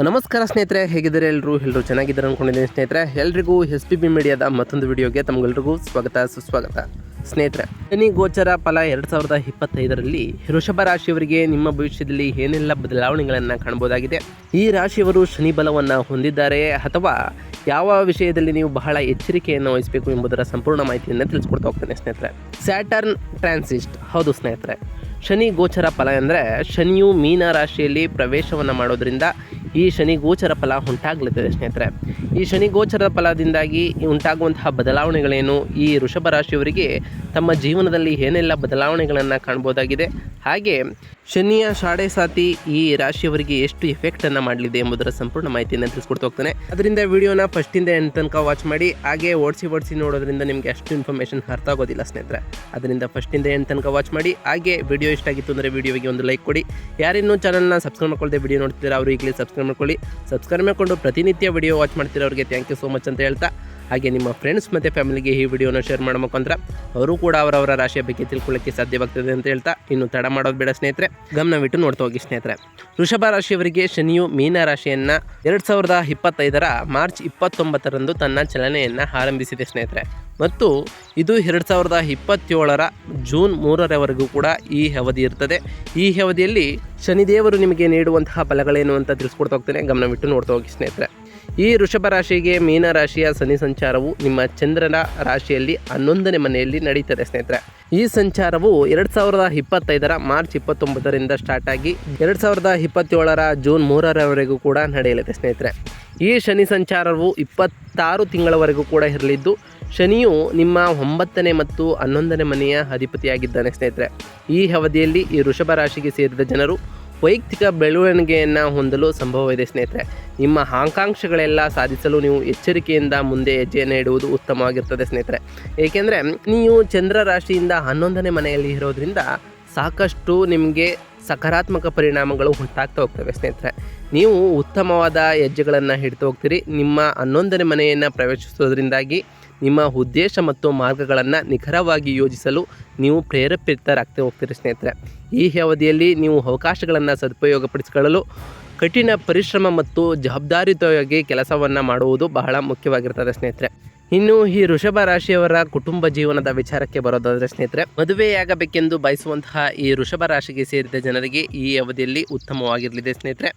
ನಮಸ್ಕಾರ ಸ್ನೇಹಿತರೆ, ಹೇಗಿದ್ದಾರೆ ಎಲ್ಲರೂ ಎಲ್ಲರೂ ಚೆನ್ನಾಗಿದ್ದಾರೆ ಅಂದ್ಕೊಂಡಿದ್ದೀನಿ ಸ್ನೇಹಿತರೆ. ಎಲ್ರಿಗೂ ಎಸ್ ಪಿ ಬಿ ಮೀಡಿಯಾದ ಮತ್ತೊಂದು ವಿಡಿಯೋಗೆ ತಮಗೆಲ್ರಿಗೂ ಸ್ವಾಗತ, ಸುಸ್ವಾಗತ. ಸ್ನೇಹಿತರೆ, ಶನಿ, ಗೋಚರ, ಫಲ ಎರಡು ಸಾವಿರದ ಇಪ್ಪತ್ತೈದರಲ್ಲಿ ವೃಷಭ ರಾಶಿಯವರಿಗೆ ನಿಮ್ಮ ಭವಿಷ್ಯದಲ್ಲಿ ಏನೆಲ್ಲ ಬದಲಾವಣೆಗಳನ್ನು ಕಾಣಬಹುದಾಗಿದೆ ಈ ರಾಶಿಯವರು ಶನಿ ಬಲವನ್ನು ಹೊಂದಿದ್ದಾರೆ ಅಥವಾ ಯಾವ ವಿಷಯದಲ್ಲಿ ನೀವು ಬಹಳ ಎಚ್ಚರಿಕೆಯನ್ನು ವಹಿಸಬೇಕು ಎಂಬುದರ ಸಂಪೂರ್ಣ ಮಾಹಿತಿಯನ್ನು ತಿಳಿಸ್ಕೊಡ್ತಾ ಹೋಗ್ತೇನೆ ಸ್ನೇಹಿತರೆ. ಸ್ಯಾಟರ್ನ್ ಟ್ರಾನ್ಸಿಸ್ಟ್ ಹೌದು ಸ್ನೇಹಿತರೆ. ಶನಿ, ಗೋಚರ, ಫಲ ಅಂದರೆ ಶನಿಯು ಮೀನ ರಾಶಿಯಲ್ಲಿ ಪ್ರವೇಶವನ್ನು ಮಾಡೋದ್ರಿಂದ ಈ ಶನಿ ಗೋಚರ ಫಲ ಉಂಟಾಗಲಿದೆ ಸ್ನೇಹಿತರೆ. ಈ ಶನಿ ಗೋಚರ ಫಲದಿಂದಾಗಿ ಉಂಟಾಗುವಂತಹ ಬದಲಾವಣೆಗಳೇನು? ಈ ವೃಷಭ ರಾಶಿಯವರಿಗೆ ತಮ್ಮ ಜೀವನದಲ್ಲಿ ಏನೆಲ್ಲ ಬದಲಾವಣೆಗಳನ್ನು ಕಾಣ್ಬೋದಾಗಿದೆ? ಹಾಗೆ ಶನಿಯ ಶಾಡೆ ಸಾತಿ ಈ ರಾಶಿಯವರಿಗೆ ಎಷ್ಟು ಎಫೆಕ್ಟನ್ನು ಮಾಡಲಿದೆ ಎಂಬುದರ ಸಂಪೂರ್ಣ ಮಾಹಿತಿಯನ್ನು ತಿಳಿಸ್ಕೊಡ್ತಾ ಹೋಗ್ತಾನೆ. ಅದರಿಂದ ವಿಡಿಯೋನ ಫಸ್ಟಿಂದ ಎಂಡ್ ತನಕ ವಾಚ್ ಮಾಡಿ, ಹಾಗೆ ಓಡಿಸಿ ಓಡಿಸಿ ನೋಡೋದ್ರಿಂದ ನಿಮಗೆ ಅಷ್ಟು ಇನ್ಫಾರ್ಮೇಷನ್ ಅರ್ಥ ಆಗೋದಿಲ್ಲ ಸ್ನೇಹಿತರೆ. ಅದರಿಂದ ಫಸ್ಟಿಂದ ಎಂಡ್ ತನಕ ವಾಚ್ ಮಾಡಿ, ಹಾಗೆ ವಿಡಿಯೋ ಇಷ್ಟ ಆಗಿತ್ತು ಅಂದರೆ ವಿಡಿಯೋಗೆ ಒಂದು ಲೈಕ್ ಕೊಡಿ. ಯಾರಿನ್ನೂ ಚಾನಲ್ನ ಸಬ್ಸ್ಕ್ರೈಬ್ ಮಾಡ್ಕೊಳ್ಳದೆ ವಿಡಿಯೋ ನೋಡ್ತಿದ್ದಾರೆ, ಅವರು ಈಗಲೇ ಸಬ್ಸ್ಕ್ರೈಬ್ ಮಾಡ್ಕೊಳ್ಳಿ. ಸಬ್ಸ್ಕ್ರೈಬ್ ಮಾಡ್ಕೊಂಡು ಪ್ರತಿನಿತ್ಯ ವಿಡಿಯೋ ವಾಚ್ ಮಾಡ್ತಿರೋರಿಗೆ ಥ್ಯಾಂಕ್ ಯು ಸೋ ಮಚ್ ಅಂತ ಹೇಳ್ತಾ. ಹಾಗೆ ನಿಮ್ಮ ಫ್ರೆಂಡ್ಸ್ ಮತ್ತು ಫ್ಯಾಮಿಲಿಗೆ ಈ ವಿಡಿಯೋನ ಶೇರ್ ಮಾಡೋ ಮುಖಾಂತರ ಅವರು ಕೂಡ ಅವರವರ ರಾಶಿಯ ಬಗ್ಗೆ ತಿಳ್ಕೊಳ್ಳೋಕ್ಕೆ ಸಾಧ್ಯವಾಗ್ತದೆ ಅಂತ ಹೇಳ್ತಾ ಇನ್ನು ತಡ ಮಾಡೋದು ಬೇಡ ಸ್ನೇಹಿತರೆ ಗಮನವಿಟ್ಟು ನೋಡ್ತಾ ಹೋಗಿ ಸ್ನೇಹಿತರೆ. ವೃಷಭ ರಾಶಿಯವರಿಗೆ ಶನಿಯು ಮೀನ ರಾಶಿಯನ್ನು ಎರಡು ಸಾವಿರದ ಇಪ್ಪತ್ತೈದರ ಮಾರ್ಚ್ ಇಪ್ಪತ್ತೊಂಬತ್ತರಂದು ತನ್ನ ಚಲನೆಯನ್ನು ಆರಂಭಿಸಿದೆ ಸ್ನೇಹಿತರೆ. ಮತ್ತು ಇದು ಎರಡು ಸಾವಿರದ ಇಪ್ಪತ್ತೇಳರ ಜೂನ್ ಮೂರರವರೆಗೂ ಕೂಡ ಈ ಅವಧಿ ಇರ್ತದೆ. ಈ ಅವಧಿಯಲ್ಲಿ ಶನಿದೇವರು ನಿಮಗೆ ನೀಡುವಂತಹ ಫಲಗಳೇನು ಅಂತ ತಿಳಿಸ್ಕೊಡ್ತಾ ಹೋಗ್ತೇನೆ ಗಮನವಿಟ್ಟು ನೋಡ್ತಾ ಹೋಗಿ ಸ್ನೇಹಿತರೆ. ಈ ವೃಷಭ ರಾಶಿಗೆ ಮೀನ ರಾಶಿಯ ಶನಿ ಸಂಚಾರವು ನಿಮ್ಮ ಚಂದ್ರನ ರಾಶಿಯಲ್ಲಿ ಹನ್ನೊಂದನೇ ಮನೆಯಲ್ಲಿ ನಡೀತದೆ ಸ್ನೇಹಿತರೆ. ಈ ಸಂಚಾರವು ಎರಡು ಸಾವಿರದ ಇಪ್ಪತ್ತೈದರ ಮಾರ್ಚ್ ಇಪ್ಪತ್ತೊಂಬತ್ತರಿಂದ ಸ್ಟಾರ್ಟ್ ಆಗಿ ಎರಡು ಸಾವಿರದ ಇಪ್ಪತ್ತೇಳರ ಜೂನ್ ಮೂರರವರೆಗೂ ಕೂಡ ನಡೆಯಲಿದೆ ಸ್ನೇಹಿತರೆ. ಈ ಶನಿ ಸಂಚಾರವು ಇಪ್ಪತ್ತಾರು ತಿಂಗಳವರೆಗೂ ಕೂಡ ಇರಲಿದ್ದು, ಶನಿಯು ನಿಮ್ಮ ಒಂಬತ್ತನೇ ಮತ್ತು ಹನ್ನೊಂದನೇ ಮನೆಯ ಅಧಿಪತಿಯಾಗಿದ್ದಾನೆ ಸ್ನೇಹಿತರೆ. ಈ ಅವಧಿಯಲ್ಲಿ ಈ ವೃಷಭ ರಾಶಿಗೆ ಸೇರಿದ ಜನರು ವೈಯಕ್ತಿಕ ಬೆಳವಣಿಗೆಯನ್ನು ಹೊಂದಲು ಸಂಭವವಿದೆ, ಸ್ನೇಹಿತರೆ. ನಿಮ್ಮ ಆಕಾಂಕ್ಷೆಗಳೆಲ್ಲ ಸಾಧಿಸಲು ನೀವು ಎಚ್ಚರಿಕೆಯಿಂದ ಮುಂದೆ ಹೆಜ್ಜೆಯನ್ನು ಇಡುವುದು ಉತ್ತಮವಾಗಿರ್ತದೆ, ಸ್ನೇಹಿತರೆ. ಏಕೆಂದರೆ, ನೀವು ಚಂದ್ರ ರಾಶಿಯಿಂದ ಹನ್ನೊಂದನೇ ಮನೆಯಲ್ಲಿ ಇರೋದ್ರಿಂದ ಸಾಕಷ್ಟು ನಿಮಗೆ ಸಕಾರಾತ್ಮಕ ಪರಿಣಾಮಗಳು ಉಂಟಾಗ್ತಾ ಹೋಗ್ತವೆ, ಸ್ನೇಹಿತರೆ. ನೀವು ಉತ್ತಮವಾದ ಹೆಜ್ಜೆಗಳನ್ನು ಹಿಡ್ತಾ ಹೋಗ್ತೀರಿ. ನಿಮ್ಮ ಹನ್ನೊಂದನೇ ಮನೆಯನ್ನು ಪ್ರವೇಶಿಸೋದ್ರಿಂದಾಗಿ ನಿಮ್ಮ ಉದ್ದೇಶ ಮತ್ತು ಮಾರ್ಗಗಳನ್ನು ನಿಖರವಾಗಿ ಯೋಜಿಸಲು ನೀವು ಪ್ರೇರೇಪಿತರಾಗ್ತಾ ಹೋಗ್ತೀರಿ ಸ್ನೇಹಿತರೆ. ಈ ಅವಧಿಯಲ್ಲಿ ನೀವು ಅವಕಾಶಗಳನ್ನು ಸದುಪಯೋಗಪಡಿಸಿಕೊಳ್ಳಲು ಕಠಿಣ ಪರಿಶ್ರಮ ಮತ್ತು ಜವಾಬ್ದಾರಿಯುತವಾಗಿ ಕೆಲಸವನ್ನು ಮಾಡುವುದು ಬಹಳ ಮುಖ್ಯವಾಗಿರ್ತದೆ ಸ್ನೇಹಿತರೆ. ಇನ್ನು ಈ ವೃಷಭ ರಾಶಿಯವರ ಕುಟುಂಬ ಜೀವನದ ವಿಚಾರಕ್ಕೆ ಬರೋದಾದರೆ ಸ್ನೇಹಿತರೆ, ಮದುವೆಯಾಗಬೇಕೆಂದು ಬಯಸುವಂತಹ ಈ ವೃಷಭ ರಾಶಿಗೆ ಸೇರಿದ ಜನರಿಗೆ ಈ ಅವಧಿಯಲ್ಲಿ ಉತ್ತಮವಾಗಿರಲಿದೆ ಸ್ನೇಹಿತರೆ.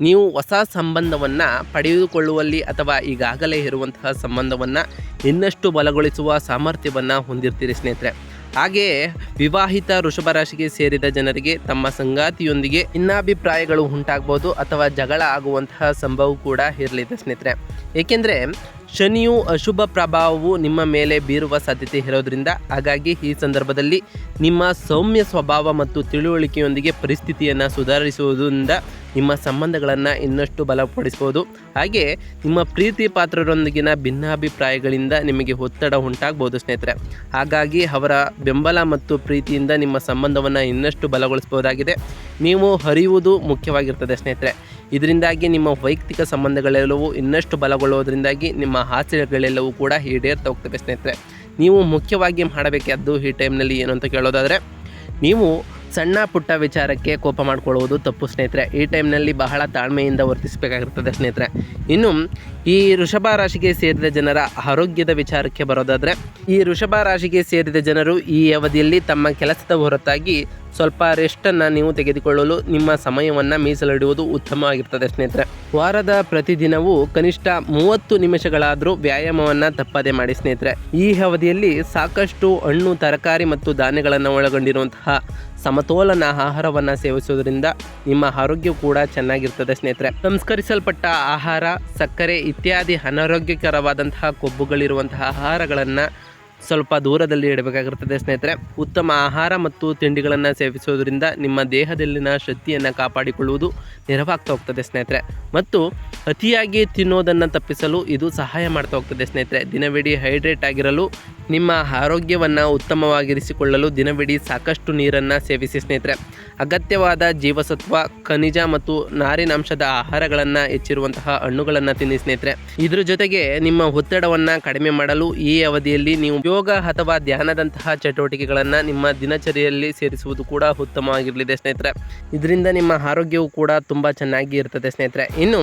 ನೀವು ಹೊಸ ಸಂಬಂಧವನ್ನು ಪಡೆದುಕೊಳ್ಳುವಲ್ಲಿ ಅಥವಾ ಈಗಾಗಲೇ ಇರುವಂತಹ ಸಂಬಂಧವನ್ನು ಇನ್ನಷ್ಟು ಬಲಗೊಳಿಸುವ ಸಾಮರ್ಥ್ಯವನ್ನು ಹೊಂದಿರ್ತೀರಿ ಸ್ನೇಹಿತರೆ. ಹಾಗೆಯೇ ವಿವಾಹಿತ ವೃಷಭ ರಾಶಿಗೆ ಸೇರಿದ ಜನರಿಗೆ ತಮ್ಮ ಸಂಗಾತಿಯೊಂದಿಗೆ ಭಿನ್ನಾಭಿಪ್ರಾಯಗಳು ಉಂಟಾಗ್ಬೋದು ಅಥವಾ ಜಗಳ ಆಗುವಂತಹ ಸಂಭವ ಕೂಡ ಇರಲಿದೆ ಸ್ನೇಹಿತರೆ. ಏಕೆಂದರೆ ಶನಿಯು ಅಶುಭ ಪ್ರಭಾವವು ನಿಮ್ಮ ಮೇಲೆ ಬೀರುವ ಸಾಧ್ಯತೆ ಇರೋದ್ರಿಂದ ಹಾಗಾಗಿ ಈ ಸಂದರ್ಭದಲ್ಲಿ ನಿಮ್ಮ ಸೌಮ್ಯ ಸ್ವಭಾವ ಮತ್ತು ತಿಳುವಳಿಕೆಯೊಂದಿಗೆ ಪರಿಸ್ಥಿತಿಯನ್ನು ಸುಧಾರಿಸುವುದರಿಂದ ನಿಮ್ಮ ಸಂಬಂಧಗಳನ್ನು ಇನ್ನಷ್ಟು ಬಲಪಡಿಸ್ಬೋದು. ಹಾಗೆ ನಿಮ್ಮ ಪ್ರೀತಿ ಪಾತ್ರರೊಂದಿಗಿನ ಭಿನ್ನಾಭಿಪ್ರಾಯಗಳಿಂದ ನಿಮಗೆ ಒತ್ತಡ ಉಂಟಾಗ್ಬೋದು ಸ್ನೇಹಿತರೆ. ಹಾಗಾಗಿ ಅವರ ಬೆಂಬಲ ಮತ್ತು ಪ್ರೀತಿಯಿಂದ ನಿಮ್ಮ ಸಂಬಂಧವನ್ನು ಇನ್ನಷ್ಟು ಬಲಗೊಳಿಸ್ಬೋದಾಗಿದೆ ನೀವು ಹರಿಯುವುದು ಮುಖ್ಯವಾಗಿರ್ತದೆ ಸ್ನೇಹಿತರೆ. ಇದರಿಂದಾಗಿ ನಿಮ್ಮ ವೈಯಕ್ತಿಕ ಸಂಬಂಧಗಳೆಲ್ಲವೂ ಇನ್ನಷ್ಟು ಬಲಗೊಳ್ಳುವುದರಿಂದಾಗಿ ನಿಮ್ಮ ಆಸೆಗಳೆಲ್ಲವೂ ಕೂಡ ಈಡೇರ್ತಾ ಹೋಗ್ತವೆ ಸ್ನೇಹಿತರೆ. ನೀವು ಮುಖ್ಯವಾಗಿ ಮಾಡಬೇಕಾದ್ದು ಈ ಟೈಮ್ನಲ್ಲಿ ಏನು ಅಂತ ಕೇಳೋದಾದರೆ, ನೀವು ಸಣ್ಣ ಪುಟ್ಟ ವಿಚಾರಕ್ಕೆ ಕೋಪ ಮಾಡಿಕೊಳ್ಳುವುದು ತಪ್ಪು ಸ್ನೇಹಿತರೆ. ಈ ಟೈಮ್ನಲ್ಲಿ ಬಹಳ ತಾಳ್ಮೆಯಿಂದ ವರ್ತಿಸಬೇಕಾಗಿರ್ತದೆ ಸ್ನೇಹಿತರೆ. ಇನ್ನು, ಈ ವೃಷಭ ರಾಶಿಗೆ ಸೇರಿದ ಜನರ ಆರೋಗ್ಯದ ವಿಚಾರಕ್ಕೆ ಬರೋದಾದರೆ, ಈ ವೃಷಭ ರಾಶಿಗೆ ಸೇರಿದ ಜನರು ಈ ಅವಧಿಯಲ್ಲಿ ತಮ್ಮ ಕೆಲಸದ ಹೊರತಾಗಿ ಸ್ವಲ್ಪ ರೆಸ್ಟನ್ನು ನೀವು ತೆಗೆದುಕೊಳ್ಳಲು ನಿಮ್ಮ ಸಮಯವನ್ನು ಮೀಸಲಿಡುವುದು ಉತ್ತಮವಾಗಿರ್ತದೆ ಸ್ನೇಹಿತರೆ. ವಾರದ ಪ್ರತಿದಿನವೂ ಕನಿಷ್ಠ ಮೂವತ್ತು ನಿಮಿಷಗಳಾದರೂ ವ್ಯಾಯಾಮವನ್ನು ತಪ್ಪದೆ ಮಾಡಿ ಸ್ನೇಹಿತರೆ. ಈ ಅವಧಿಯಲ್ಲಿ ಸಾಕಷ್ಟು ಹಣ್ಣು, ತರಕಾರಿ ಮತ್ತು ಧಾನ್ಯಗಳನ್ನು ಒಳಗೊಂಡಿರುವಂತಹ ಸಮತೋಲನ ಆಹಾರವನ್ನು ಸೇವಿಸುವುದರಿಂದ ನಿಮ್ಮ ಆರೋಗ್ಯ ಕೂಡ ಚೆನ್ನಾಗಿರ್ತದೆ ಸ್ನೇಹಿತರೆ. ಸಂಸ್ಕರಿಸಲ್ಪಟ್ಟ ಆಹಾರ, ಸಕ್ಕರೆ ಇತ್ಯಾದಿ ಅನಾರೋಗ್ಯಕರವಾದಂತಹ ಕೊಬ್ಬುಗಳಿರುವಂತಹ ಆಹಾರಗಳನ್ನು ಸ್ವಲ್ಪ ದೂರದಲ್ಲಿ ಇಡಬೇಕಾಗಿರ್ತದೆ ಸ್ನೇಹಿತರೆ. ಉತ್ತಮ ಆಹಾರ ಮತ್ತು ತಿಂಡಿಗಳನ್ನು ಸೇವಿಸುವುದರಿಂದ ನಿಮ್ಮ ದೇಹದಲ್ಲಿನ ಶಕ್ತಿಯನ್ನು ಕಾಪಾಡಿಕೊಳ್ಳುವುದು ನೆರವಾಗ್ತಾ ಹೋಗ್ತದೆ ಸ್ನೇಹಿತರೆ. ಮತ್ತು ಅತಿಯಾಗಿ ತಿನ್ನೋದನ್ನು ತಪ್ಪಿಸಲು ಇದು ಸಹಾಯ ಮಾಡ್ತಾ ಹೋಗ್ತದೆ ಸ್ನೇಹಿತರೆ. ದಿನವಿಡೀ ಹೈಡ್ರೇಟ್ ಆಗಿರಲು ನಿಮ್ಮ ಆರೋಗ್ಯವನ್ನು ಉತ್ತಮವಾಗಿರಿಸಿಕೊಳ್ಳಲು ದಿನವಿಡೀ ಸಾಕಷ್ಟು ನೀರನ್ನು ಸೇವಿಸಿ ಸ್ನೇಹಿತರೆ. ಅಗತ್ಯವಾದ ಜೀವಸತ್ವ, ಖನಿಜ ಮತ್ತು ನಾರಿನಾಂಶದ ಆಹಾರಗಳನ್ನು ಹೆಚ್ಚಿರುವಂತಹ ಹಣ್ಣುಗಳನ್ನು ತಿನ್ನಿ ಸ್ನೇಹಿತರೆ. ಇದರ ಜೊತೆಗೆ ನಿಮ್ಮ ಒತ್ತಡವನ್ನು ಕಡಿಮೆ ಮಾಡಲು ಈ ಅವಧಿಯಲ್ಲಿ ನೀವು ಯೋಗ ಅಥವಾ ಧ್ಯಾನದಂತಹ ಚಟುವಟಿಕೆಗಳನ್ನು ನಿಮ್ಮ ದಿನಚರಿಯಲ್ಲಿ ಸೇರಿಸುವುದು ಕೂಡ ಉತ್ತಮವಾಗಿರಲಿದೆ ಸ್ನೇಹಿತರೆ. ಇದರಿಂದ ನಿಮ್ಮ ಆರೋಗ್ಯವು ಕೂಡ ತುಂಬ ಚೆನ್ನಾಗಿ ಇರ್ತದೆ ಸ್ನೇಹಿತರೆ. ಇನ್ನು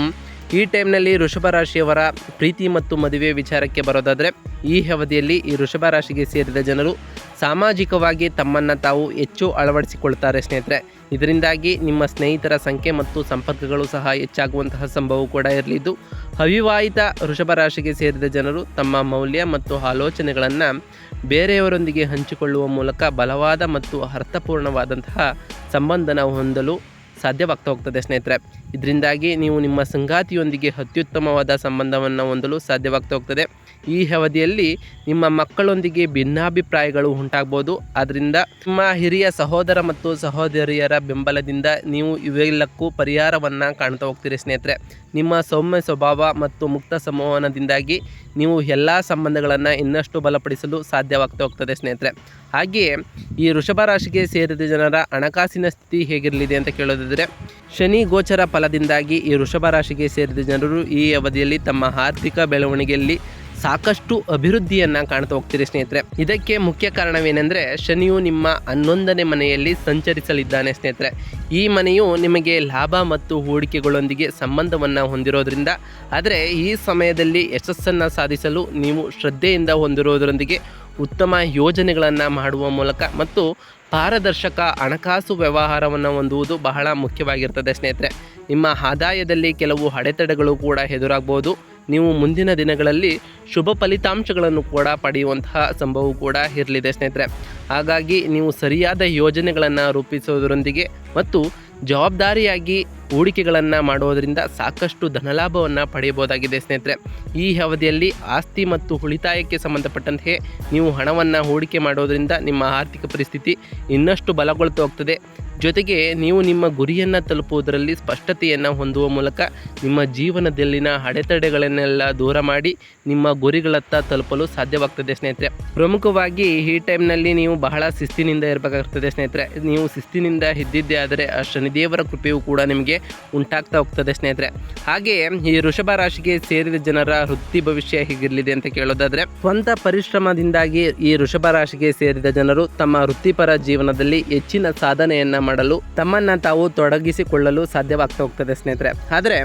ಈ ಟೈಮ್ನಲ್ಲಿ ವೃಷಭ ರಾಶಿಯವರ ಪ್ರೀತಿ ಮತ್ತು ಮದುವೆ ವಿಚಾರಕ್ಕೆ ಬರೋದಾದರೆ ಈ ಅವಧಿಯಲ್ಲಿ ಈ ವೃಷಭ ರಾಶಿಗೆ ಸೇರಿದ ಜನರು ಸಾಮಾಜಿಕವಾಗಿ ತಮ್ಮನ್ನು ತಾವು ಹೆಚ್ಚು ಅಳವಡಿಸಿಕೊಳ್ತಾರೆ ಸ್ನೇಹಿತರೆ. ಇದರಿಂದಾಗಿ ನಿಮ್ಮ ಸ್ನೇಹಿತರ ಸಂಖ್ಯೆ ಮತ್ತು ಸಂಪರ್ಕಗಳು ಸಹ ಹೆಚ್ಚಾಗುವಂತಹ ಸಂಭವ ಕೂಡ ಇರಲಿದ್ದು, ಅವಿವಾಹಿತ ವೃಷಭ ರಾಶಿಗೆ ಸೇರಿದ ಜನರು ತಮ್ಮ ಮೌಲ್ಯ ಮತ್ತು ಆಲೋಚನೆಗಳನ್ನು ಬೇರೆಯವರೊಂದಿಗೆ ಹಂಚಿಕೊಳ್ಳುವ ಮೂಲಕ ಬಲವಾದ ಮತ್ತು ಅರ್ಥಪೂರ್ಣವಾದಂತಹ ಸಂಬಂಧನ ಹೊಂದಲು ಸಾಧ್ಯವಾಗ್ತಾ ಹೋಗ್ತದೆ ಸ್ನೇಹಿತರೆ. ಇದರಿಂದಾಗಿ ನೀವು ನಿಮ್ಮ ಸಂಗಾತಿಯೊಂದಿಗೆ ಅತ್ಯುತ್ತಮವಾದ ಸಂಬಂಧವನ್ನು ಹೊಂದಲು ಸಾಧ್ಯವಾಗ್ತಾ ಹೋಗ್ತದೆ. ಈ ಅವಧಿಯಲ್ಲಿ ನಿಮ್ಮ ಮಕ್ಕಳೊಂದಿಗೆ ಭಿನ್ನಾಭಿಪ್ರಾಯಗಳು ಉಂಟಾಗ್ಬೋದು. ಆದ್ದರಿಂದ ನಿಮ್ಮ ಹಿರಿಯ ಸಹೋದರ ಮತ್ತು ಸಹೋದರಿಯರ ಬೆಂಬಲದಿಂದ ನೀವು ಇವೆಲ್ಲಕ್ಕೂ ಪರಿಹಾರವನ್ನು ಕಾಣ್ತಾ ಹೋಗ್ತೀರಿ ಸ್ನೇಹಿತರೆ. ನಿಮ್ಮ ಸೌಮ್ಯ ಸ್ವಭಾವ ಮತ್ತು ಮುಕ್ತ ಸಂವಹನದಿಂದಾಗಿ ನೀವು ಎಲ್ಲ ಸಂಬಂಧಗಳನ್ನು ಇನ್ನಷ್ಟು ಬಲಪಡಿಸಲು ಸಾಧ್ಯವಾಗ್ತಾ ಹೋಗ್ತದೆ ಸ್ನೇಹಿತರೆ. ಹಾಗೆಯೇ ಈ ವೃಷಭ ರಾಶಿಗೆ ಸೇರಿದ ಜನರ ಹಣಕಾಸಿನ ಸ್ಥಿತಿ ಹೇಗಿರಲಿದೆ ಅಂತ ಕೇಳೋದಿದ್ರೆ, ಶನಿ ಗೋಚರ ಫಲದಿಂದಾಗಿ ಈ ವೃಷಭ ರಾಶಿಗೆ ಸೇರಿದ ಜನರು ಈ ಅವಧಿಯಲ್ಲಿ ತಮ್ಮ ಆರ್ಥಿಕ ಬೆಳವಣಿಗೆಯಲ್ಲಿ ಸಾಕಷ್ಟು ಅಭಿವೃದ್ಧಿಯನ್ನು ಕಾಣ್ತಾ ಹೋಗ್ತೀರಿ ಸ್ನೇಹಿತರೆ. ಇದಕ್ಕೆ ಮುಖ್ಯ ಕಾರಣವೇನೆಂದರೆ, ಶನಿಯು ನಿಮ್ಮ ಹನ್ನೊಂದನೇ ಮನೆಯಲ್ಲಿ ಸಂಚರಿಸಲಿದ್ದಾನೆ ಸ್ನೇಹಿತರೆ. ಈ ಮನೆಯು ನಿಮಗೆ ಲಾಭ ಮತ್ತು ಹೂಡಿಕೆಗಳೊಂದಿಗೆ ಸಂಬಂಧವನ್ನು ಹೊಂದಿರೋದ್ರಿಂದ, ಆದರೆ ಈ ಸಮಯದಲ್ಲಿ ಯಶಸ್ಸನ್ನು ಸಾಧಿಸಲು ನೀವು ಶ್ರದ್ಧೆಯಿಂದ ಹೊಂದಿರೋದರೊಂದಿಗೆ ಉತ್ತಮ ಯೋಜನೆಗಳನ್ನು ಮಾಡುವ ಮೂಲಕ ಮತ್ತು ಪಾರದರ್ಶಕ ಹಣಕಾಸು ವ್ಯವಹಾರವನ್ನು ಹೊಂದುವುದು ಬಹಳ ಮುಖ್ಯವಾಗಿರ್ತದೆ ಸ್ನೇಹಿತರೆ. ನಿಮ್ಮ ಆದಾಯದಲ್ಲಿ ಕೆಲವು ಅಡೆತಡೆಗಳು ಕೂಡ ಎದುರಾಗ್ಬೋದು. ನೀವು ಮುಂದಿನ ದಿನಗಳಲ್ಲಿ ಶುಭ ಫಲಿತಾಂಶಗಳನ್ನು ಕೂಡ ಪಡೆಯುವಂತಹ ಸಂಭವ ಕೂಡ ಇರಲಿದೆ ಸ್ನೇಹಿತರೆ. ಹಾಗಾಗಿ ನೀವು ಸರಿಯಾದ ಯೋಜನೆಗಳನ್ನು ರೂಪಿಸೋದರೊಂದಿಗೆ ಮತ್ತು ಜವಾಬ್ದಾರಿಯಾಗಿ ಹೂಡಿಕೆಗಳನ್ನು ಮಾಡುವುದರಿಂದ ಸಾಕಷ್ಟು ಧನಲಾಭವನ್ನು ಪಡೆಯಬಹುದಾಗಿದೆ ಸ್ನೇಹಿತರೆ. ಈ ಅವಧಿಯಲ್ಲಿ ಆಸ್ತಿ ಮತ್ತು ಉಳಿತಾಯಕ್ಕೆ ಸಂಬಂಧಪಟ್ಟಂತೆ ನೀವು ಹಣವನ್ನು ಹೂಡಿಕೆ ಮಾಡೋದರಿಂದ ನಿಮ್ಮ ಆರ್ಥಿಕ ಪರಿಸ್ಥಿತಿ ಇನ್ನಷ್ಟು ಬಲಗೊಳ್ತಾ ಹೋಗ್ತದೆ. ಜೊತೆಗೆ ನೀವು ನಿಮ್ಮ ಗುರಿಯನ್ನು ತಲುಪುವುದರಲ್ಲಿ ಸ್ಪಷ್ಟತೆಯನ್ನು ಹೊಂದುವ ಮೂಲಕ ನಿಮ್ಮ ಜೀವನದಲ್ಲಿನ ಅಡೆತಡೆಗಳನ್ನೆಲ್ಲ ದೂರ ಮಾಡಿ ನಿಮ್ಮ ಗುರಿಗಳತ್ತ ತಲುಪಲು ಸಾಧ್ಯವಾಗ್ತದೆ ಸ್ನೇಹಿತರೆ. ಪ್ರಮುಖವಾಗಿ ಈ ಟೈಮ್ನಲ್ಲಿ ನೀವು ಬಹಳ ಶಿಸ್ತಿನಿಂದ ಇರಬೇಕಾಗ್ತದೆ ಸ್ನೇಹಿತರೆ. ನೀವು ಶಿಸ್ತಿನಿಂದ ಇದ್ದಿದ್ದೇ ಆದರೆ ಆ ಶನಿದೇವರ ಕೃಪೆಯು ಕೂಡ ನಿಮಗೆ ಉಂಟಾಗ್ತಾ ಹೋಗ್ತದೆ ಸ್ನೇಹಿತರೆ. ಹಾಗೆಯೇ ಈ ವೃಷಭ ರಾಶಿಗೆ ಸೇರಿದ ಜನರ ವೃತ್ತಿ ಭವಿಷ್ಯ ಹೇಗಿರಲಿದೆ ಅಂತ ಕೇಳೋದಾದರೆ, ಸ್ವಂತ ಪರಿಶ್ರಮದಿಂದಾಗಿ ಈ ವೃಷಭ ರಾಶಿಗೆ ಸೇರಿದ ಜನರು ತಮ್ಮ ವೃತ್ತಿಪರ ಜೀವನದಲ್ಲಿ ಹೆಚ್ಚಿನ ಸಾಧನೆಯನ್ನು ಮಾಡಲು, ತಮ್ಮನ್ನು ತಾವು ತೊಡಗಿಸಿಕೊಳ್ಳಲು ಸಾಧ್ಯವಾಗ್ತಾ ಹೋಗ್ತದೆ ಸ್ನೇಹಿತರೆ. ಆದರೆ,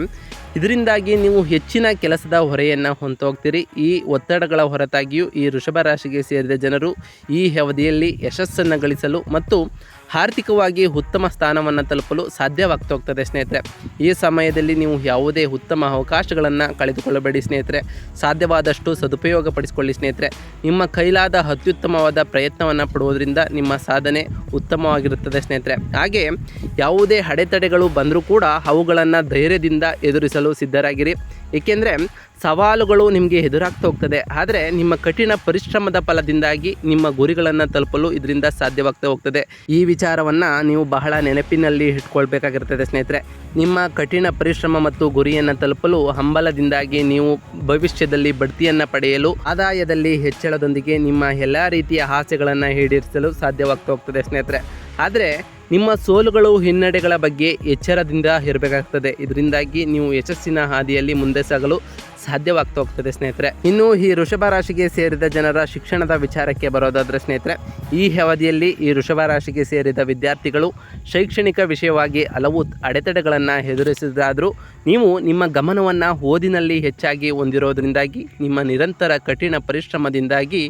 ಇದರಿಂದಾಗಿ ನೀವು ಹೆಚ್ಚಿನ ಕೆಲಸದ ಹೊರೆಯನ್ನು ಹೊಂದೋಗ್ತೀರಿ. ಈ ಒತ್ತಡಗಳ ಹೊರತಾಗಿಯೂ ಈ ವೃಷಭ ರಾಶಿಗೆ ಸೇರಿದ ಜನರು ಈ ಅವಧಿಯಲ್ಲಿ ಯಶಸ್ಸನ್ನು ಗಳಿಸಲು ಮತ್ತು ಆರ್ಥಿಕವಾಗಿ ಉತ್ತಮ ಸ್ಥಾನವನ್ನು ತಲುಪಲು ಸಾಧ್ಯವಾಗ್ತಾ ಹೋಗ್ತದೆ ಸ್ನೇಹಿತರೆ. ಈ ಸಮಯದಲ್ಲಿ ನೀವು ಯಾವುದೇ ಉತ್ತಮ ಅವಕಾಶಗಳನ್ನು ಕಳೆದುಕೊಳ್ಳಬೇಡಿ ಸ್ನೇಹಿತರೆ. ಸಾಧ್ಯವಾದಷ್ಟು ಸದುಪಯೋಗ ಪಡಿಸಿಕೊಳ್ಳಿ ಸ್ನೇಹಿತರೆ. ನಿಮ್ಮ ಕೈಲಾದ ಅತ್ಯುತ್ತಮವಾದ ಪ್ರಯತ್ನವನ್ನು ಪಡುವುದರಿಂದ ನಿಮ್ಮ ಸಾಧನೆ ಉತ್ತಮವಾಗಿರುತ್ತದೆ ಸ್ನೇಹಿತರೆ. ಹಾಗೆ ಯಾವುದೇ ಅಡೆತಡೆಗಳು ಬಂದರೂ ಕೂಡ ಅವುಗಳನ್ನು ಧೈರ್ಯದಿಂದ ಎದುರಿಸಲು ಸಿದ್ಧರಾಗಿರಿ. ಏಕೆಂದರೆ ಸವಾಲುಗಳು ನಿಮಗೆ ಎದುರಾಗ್ತಾ ಹೋಗ್ತದೆ. ಆದರೆ ನಿಮ್ಮ ಕಠಿಣ ಪರಿಶ್ರಮದ ಫಲದಿಂದಾಗಿ ನಿಮ್ಮ ಗುರಿಗಳನ್ನು ತಲುಪಲು ಇದರಿಂದ ಸಾಧ್ಯವಾಗ್ತಾ ಹೋಗ್ತದೆ. ಈ ವಿಚಾರವನ್ನು ನೀವು ಬಹಳ ನೆನಪಿನಲ್ಲಿ ಇಟ್ಕೊಳ್ಬೇಕಾಗಿರ್ತದೆ ಸ್ನೇಹಿತರೆ. ನಿಮ್ಮ ಕಠಿಣ ಪರಿಶ್ರಮ ಮತ್ತು ಗುರಿಯನ್ನು ತಲುಪಲು ಹಂಬಲದಿಂದಾಗಿ ನೀವು ಭವಿಷ್ಯದಲ್ಲಿ ಬಡ್ತಿಯನ್ನು ಪಡೆಯಲು, ಆದಾಯದಲ್ಲಿ ಹೆಚ್ಚಳದೊಂದಿಗೆ ನಿಮ್ಮ ಎಲ್ಲ ರೀತಿಯ ಆಸೆಗಳನ್ನು ಈಡೇರಿಸಲು ಸಾಧ್ಯವಾಗ್ತಾ ಹೋಗ್ತದೆ ಸ್ನೇಹಿತರೆ. ಆದರೆ ನಿಮ್ಮ ಸೋಲುಗಳು ಹಿನ್ನಡೆಗಳ ಬಗ್ಗೆ ಎಚ್ಚರದಿಂದ ಇರಬೇಕಾಗ್ತದೆ. ಇದರಿಂದಾಗಿ ನೀವು ಯಶಸ್ಸಿನ ಹಾದಿಯಲ್ಲಿ ಮುಂದೆ ಸಾಗಲು ಸಾಧ್ಯವಾಗ್ತಾ ಹೋಗ್ತದೆ, ಸ್ನೇಹಿತರೆ. ಇನ್ನು ಈ ವೃಷಭ ರಾಶಿಗೆ ಸೇರಿದ ಜನರ ಶಿಕ್ಷಣದ ವಿಚಾರಕ್ಕೆ ಬರೋದಾದ್ರೆ, ಸ್ನೇಹಿತರೆ, ಈ ಅವಧಿಯಲ್ಲಿ ಈ ವೃಷಭ ರಾಶಿಗೆ ಸೇರಿದ ವಿದ್ಯಾರ್ಥಿಗಳು ಶೈಕ್ಷಣಿಕ ವಿಷಯವಾಗಿ ಹಲವು ಅಡೆತಡೆಗಳನ್ನು ಎದುರಿಸಿದಾದರೂ, ನೀವು ನಿಮ್ಮ ಗಮನವನ್ನು ಓದಿನಲ್ಲಿ ಹೆಚ್ಚಾಗಿ ಹೊಂದಿರೋದ್ರಿಂದಾಗಿ, ನಿಮ್ಮ ನಿರಂತರ ಕಠಿಣ ಪರಿಶ್ರಮದಿಂದಾಗಿ,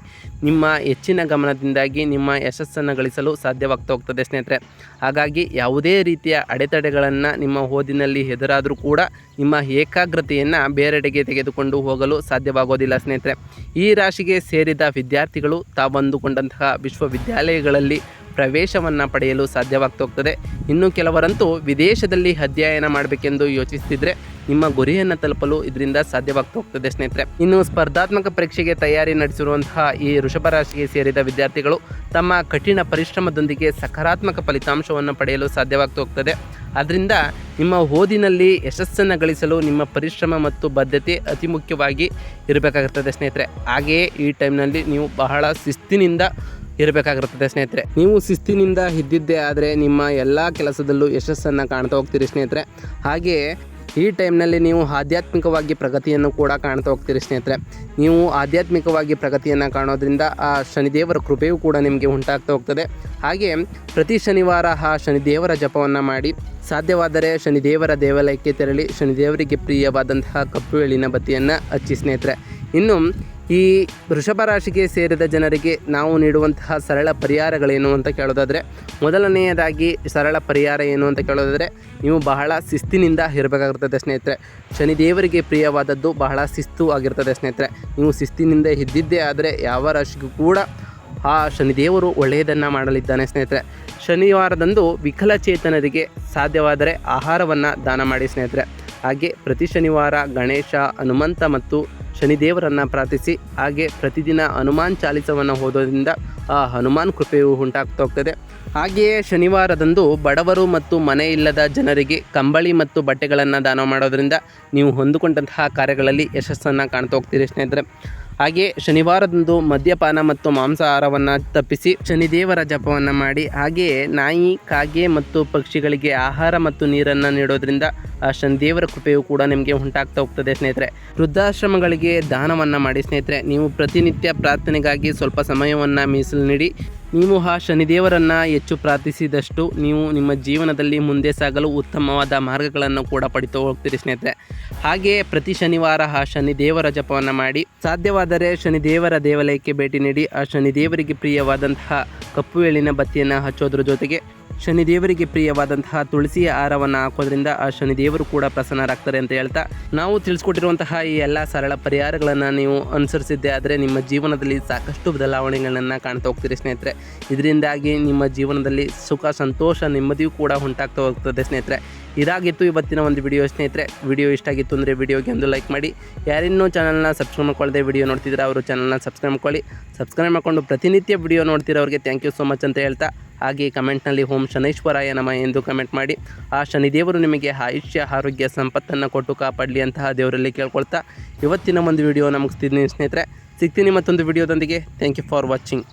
ನಿಮ್ಮ ಹೆಚ್ಚಿನ ಗಮನದಿಂದಾಗಿ ನಿಮ್ಮ ಯಶಸ್ಸನ್ನು ಗಳಿಸಲು ಸಾಧ್ಯವಾಗ್ತಾ ಹೋಗ್ತದೆ, ಸ್ನೇಹಿತರೆ. ಹಾಗಾಗಿ ಯಾವುದೇ ರೀತಿಯ ಅಡೆತಡೆಗಳನ್ನು ನಿಮ್ಮ ಓದಿನಲ್ಲಿ ಎದುರಾದರೂ ಕೂಡ ನಿಮ್ಮ ಏಕಾಗ್ರತೆಯನ್ನು ಬೇರೆಡೆಗೆ ತೆಗೆದುಕೊಂಡು ಹೋಗಲು ಸಾಧ್ಯವಾಗೋದಿಲ್ಲ ಸ್ನೇಹಿತರೆ. ಈ ರಾಶಿಗೆ ಸೇರಿದ ವಿದ್ಯಾರ್ಥಿಗಳು ತಾವಂದುಕೊಂಡಂತಹ ವಿಶ್ವವಿದ್ಯಾಲಯಗಳಲ್ಲಿ ಪ್ರವೇಶವನ್ನು ಪಡೆಯಲು ಸಾಧ್ಯವಾಗ್ತೋಗ್ತದೆ. ಇನ್ನು ಕೆಲವರಂತೂ ವಿದೇಶದಲ್ಲಿ ಅಧ್ಯಯನ ಮಾಡಬೇಕೆಂದು ಯೋಚಿಸ್ತಿದ್ರೆ ನಿಮ್ಮ ಗುರಿಯನ್ನು ತಲುಪಲು ಇದರಿಂದ ಸಾಧ್ಯವಾಗ್ತೋಗ್ತದೆ ಸ್ನೇಹಿತರೆ. ಇನ್ನು ಸ್ಪರ್ಧಾತ್ಮಕ ಪರೀಕ್ಷೆಗೆ ತಯಾರಿ ನಡೆಸಿರುವಂತಹ ಈ ವೃಷಭ ರಾಶಿಗೆ ಸೇರಿದ ವಿದ್ಯಾರ್ಥಿಗಳು ತಮ್ಮ ಕಠಿಣ ಪರಿಶ್ರಮದೊಂದಿಗೆ ಸಕಾರಾತ್ಮಕ ಫಲಿತಾಂಶವನ್ನು ಪಡೆಯಲು ಸಾಧ್ಯವಾಗ್ತೋಗ್ತದೆ. ಆದ್ದರಿಂದ ನಿಮ್ಮ ಓದಿನಲ್ಲಿ ಯಶಸ್ಸನ್ನು ಗಳಿಸಲು ನಿಮ್ಮ ಪರಿಶ್ರಮ ಮತ್ತು ಬದ್ಧತೆ ಅತಿ ಮುಖ್ಯವಾಗಿ ಇರಬೇಕಾಗುತ್ತದೆ ಸ್ನೇಹಿತರೆ. ಹಾಗೆಯೇ ಈ ಟೈಮ್ನಲ್ಲಿ ನೀವು ಬಹಳ ಶಿಸ್ತಿನಿಂದ ಇರಬೇಕಾಗಿರುತ್ತದೆ ಸ್ನೇಹಿತರೆ. ನೀವು ಶಿಸ್ತಿನಿಂದ ಇದ್ದಿದ್ದೇ ಆದರೆ ನಿಮ್ಮ ಎಲ್ಲ ಕೆಲಸದಲ್ಲೂ ಯಶಸ್ಸನ್ನು ಕಾಣ್ತಾ ಹೋಗ್ತೀರಿ ಸ್ನೇಹಿತರೆ. ಹಾಗೆಯೇ ಈ ಟೈಮ್ನಲ್ಲಿ ನೀವು ಆಧ್ಯಾತ್ಮಿಕವಾಗಿ ಪ್ರಗತಿಯನ್ನು ಕೂಡ ಕಾಣ್ತಾ ಹೋಗ್ತೀರಿ ಸ್ನೇಹಿತರೆ. ನೀವು ಆಧ್ಯಾತ್ಮಿಕವಾಗಿ ಪ್ರಗತಿಯನ್ನು ಕಾಣೋದ್ರಿಂದ ಆ ಶನಿದೇವರ ಕೃಪೆಯೂ ಕೂಡ ನಿಮಗೆ ಉಂಟಾಗ್ತಾ ಹೋಗ್ತದೆ. ಹಾಗೆ ಪ್ರತಿ ಶನಿವಾರ ಆ ಶನಿದೇವರ ಜಪವನ್ನು ಮಾಡಿ, ಸಾಧ್ಯವಾದರೆ ಶನಿದೇವರ ದೇವಾಲಯಕ್ಕೆ ತೆರಳಿ, ಶನಿದೇವರಿಗೆ ಪ್ರಿಯವಾದಂತಹ ಕಪ್ಪು ಎಳಿನ ಬತ್ತಿಯನ್ನು ಹಚ್ಚಿ ಸ್ನೇಹಿತರೆ. ಇನ್ನು ಈ ವೃಷಭ ರಾಶಿಗೆ ಸೇರಿದ ಜನರಿಗೆ ನಾವು ನೀಡುವಂತಹ ಸರಳ ಪರಿಹಾರಗಳೇನು ಅಂತ ಕೇಳೋದಾದರೆ, ಮೊದಲನೆಯದಾಗಿ ಸರಳ ಪರಿಹಾರ ಏನು ಅಂತ ಕೇಳೋದಾದರೆ, ನೀವು ಬಹಳ ಶಿಸ್ತಿನಿಂದ ಇರಬೇಕಾಗಿರ್ತದೆ ಸ್ನೇಹಿತರೆ. ಶನಿದೇವರಿಗೆ ಪ್ರಿಯವಾದದ್ದು ಬಹಳ ಶಿಸ್ತು ಆಗಿರ್ತದೆ ಸ್ನೇಹಿತರೆ. ನೀವು ಶಿಸ್ತಿನಿಂದ ಇದ್ದಿದ್ದೇ ಆದರೆ ಯಾವ ರಾಶಿಗೂ ಕೂಡ ಆ ಶನಿದೇವರು ಒಳ್ಳೆಯದನ್ನು ಮಾಡಲಿದ್ದಾನೆ ಸ್ನೇಹಿತರೆ. ಶನಿವಾರದಂದು ವಿಕಲಚೇತನರಿಗೆ ಸಾಧ್ಯವಾದರೆ ಆಹಾರವನ್ನು ದಾನ ಮಾಡಿ ಸ್ನೇಹಿತರೆ. ಹಾಗೆ ಪ್ರತಿ ಶನಿವಾರ ಗಣೇಶ, ಹನುಮಂತ ಮತ್ತು ಶನಿದೇವರನ್ನು ಪ್ರಾರ್ಥಿಸಿ, ಹಾಗೆ ಪ್ರತಿದಿನ ಹನುಮಾನ್ ಚಾಲಿಸವನ್ನು ಓದೋದ್ರಿಂದ ಆ ಹನುಮಾನ್ ಕೃಪೆಯು ಉಂಟಾಗ್ತಾ ಹೋಗ್ತದೆ. ಹಾಗೆಯೇ ಶನಿವಾರದಂದು ಬಡವರು ಮತ್ತು ಮನೆ ಇಲ್ಲದ ಜನರಿಗೆ ಕಂಬಳಿ ಮತ್ತು ಬಟ್ಟೆಗಳನ್ನು ದಾನ ಮಾಡೋದರಿಂದ ನೀವು ಹೊಂದಿಕೊಂಡಂತಹ ಕಾರ್ಯಗಳಲ್ಲಿ ಯಶಸ್ಸನ್ನು ಕಾಣ್ತಾ ಹೋಗ್ತೀರಿ ಸ್ನೇಹಿತರೆ. ಹಾಗೆ ಶನಿವಾರದಂದು ಮದ್ಯಪಾನ ಮತ್ತು ಮಾಂಸಾಹಾರವನ್ನು ತಪ್ಪಿಸಿ ಶನಿದೇವರ ಜಪವನ್ನು ಮಾಡಿ, ಹಾಗೆಯೇ ನಾಯಿ, ಕಾಗೆ ಮತ್ತು ಪಕ್ಷಿಗಳಿಗೆ ಆಹಾರ ಮತ್ತು ನೀರನ್ನು ನೀಡೋದ್ರಿಂದ ಆ ಶನಿದೇವರ ಕೃಪೆಯು ಕೂಡ ನಿಮಗೆ ಉಂಟಾಗ್ತಾ ಹೋಗ್ತದೆ ಸ್ನೇಹಿತರೆ. ವೃದ್ಧಾಶ್ರಮಗಳಿಗೆ ದಾನವನ್ನು ಮಾಡಿ ಸ್ನೇಹಿತರೆ, ನೀವು ಪ್ರತಿನಿತ್ಯ ಪ್ರಾರ್ಥನೆಗಾಗಿ ಸ್ವಲ್ಪ ಸಮಯವನ್ನು ಮೀಸಲು ನೀಡಿ ನೀವು ಆ ಶನಿದೇವರನ್ನು ಹೆಚ್ಚು ಪ್ರಾರ್ಥಿಸಿದಷ್ಟು ನೀವು ನಿಮ್ಮ ಜೀವನದಲ್ಲಿ ಮುಂದೆ ಸಾಗಲು ಉತ್ತಮವಾದ ಮಾರ್ಗಗಳನ್ನು ಕೂಡ ಪಡಿತು ಹೋಗ್ತೀರಿ ಸ್ನೇಹಿತರೆ. ಹಾಗೆಯೇ ಪ್ರತಿ ಶನಿವಾರ ಆ ಶನಿದೇವರ ಜಪವನ್ನು ಮಾಡಿ, ಸಾಧ್ಯವಾದರೆ ಶನಿದೇವರ ದೇವಾಲಯಕ್ಕೆ ಭೇಟಿ ನೀಡಿ, ಆ ಶನಿದೇವರಿಗೆ ಪ್ರಿಯವಾದಂತಹ ಕಪ್ಪು ಎಳಿನ ಬತ್ತಿಯನ್ನು ಹಚ್ಚೋದ್ರ ಜೊತೆಗೆ ಶನಿದೇವರಿಗೆ ಪ್ರಿಯವಾದಂತಹ ತುಳಸಿಯ ಆಹಾರವನ್ನು ಹಾಕೋದ್ರಿಂದ ಆ ಶನಿದೇವರು ಕೂಡ ಪ್ರಸನ್ನರಾಗ್ತಾರೆ ಅಂತ ಹೇಳ್ತಾ ನಾವು ತಿಳಿಸ್ಕೊಟ್ಟಿರುವಂತಹ ಈ ಎಲ್ಲ ಸರಳ ಪರಿಹಾರಗಳನ್ನು ನೀವು ಅನುಸರಿಸಿದ್ದೆ ಆದರೆ ನಿಮ್ಮ ಜೀವನದಲ್ಲಿ ಸಾಕಷ್ಟು ಬದಲಾವಣೆಗಳನ್ನು ಕಾಣ್ತಾ ಹೋಗ್ತೀರಿ ಸ್ನೇಹಿತರೆ. ಇದರಿಂದಾಗಿ ನಿಮ್ಮ ಜೀವನದಲ್ಲಿ ಸುಖ, ಸಂತೋಷ, ನೆಮ್ಮದಿಯೂ ಕೂಡ ಉಂಟಾಗ್ತಾ ಹೋಗ್ತದೆ ಸ್ನೇಹಿತರೆ. ಇದಾಗಿತ್ತು ಇವತ್ತಿನ ಒಂದು ವಿಡಿಯೋ ಸ್ನೇಹಿತರೆ. ವಿಡಿಯೋ ಇಷ್ಟ ಆಗಿತ್ತು ಅಂದರೆ ವಿಡಿಯೋಗೆ ಒಂದು ಲೈಕ್ ಮಾಡಿ. ಯಾರಿನ್ನೂ ಚಾನಲ್ನ ಸಬ್ಸ್ಕ್ರೈಬ್ ಮಾಡ್ಕೊಳ್ಳದೆ ವಿಡಿಯೋ ನೋಡ್ತಿದ್ರೆ ಅವರು ಚಾನಲ್ನ ಸಬ್ಸ್ಕ್ರೈಬ್ ಮಾಡ್ಕೊಳ್ಳಿ. ಸಬ್ಸ್ಕ್ರೈಬ್ ಮಾಡ್ಕೊಂಡು ಪ್ರತಿನಿತ್ಯ ವಿಡಿಯೋ ನೋಡ್ತಿರೋರಿಗೆ ಥ್ಯಾಂಕ್ ಯು ಸೊ ಮಚ್ ಅಂತ ಹೇಳ್ತಾ. ಹಾಗೆ ಕಮೆಂಟ್ನಲ್ಲಿ ಓಂ ಶನೈಶ್ವರಾಯ ನಮ ಎಂದು ಕಮೆಂಟ್ ಮಾಡಿ. ಆ ಶನಿದೇವರು ನಿಮಗೆ ಆಯುಷ್ಯ, ಆರೋಗ್ಯ, ಸಂಪತ್ತನ್ನು ಕೊಟ್ಟು ಕಾಪಾಡಲಿ ಅಂತಹ ದೇವರಲ್ಲಿ ಕೇಳ್ಕೊಳ್ತಾ ಇವತ್ತಿನ ಒಂದು ವಿಡಿಯೋ ಮುಗಿಸ್ತಿದ್ದೀನಿ ಸ್ನೇಹಿತರೆ. ಸಿಗ್ತೀನಿ ಮತ್ತೊಂದು ವಿಡಿಯೋದೊಂದಿಗೆ ಥ್ಯಾಂಕ್ ಯು ಫಾರ್ ವಾಚಿಂಗ್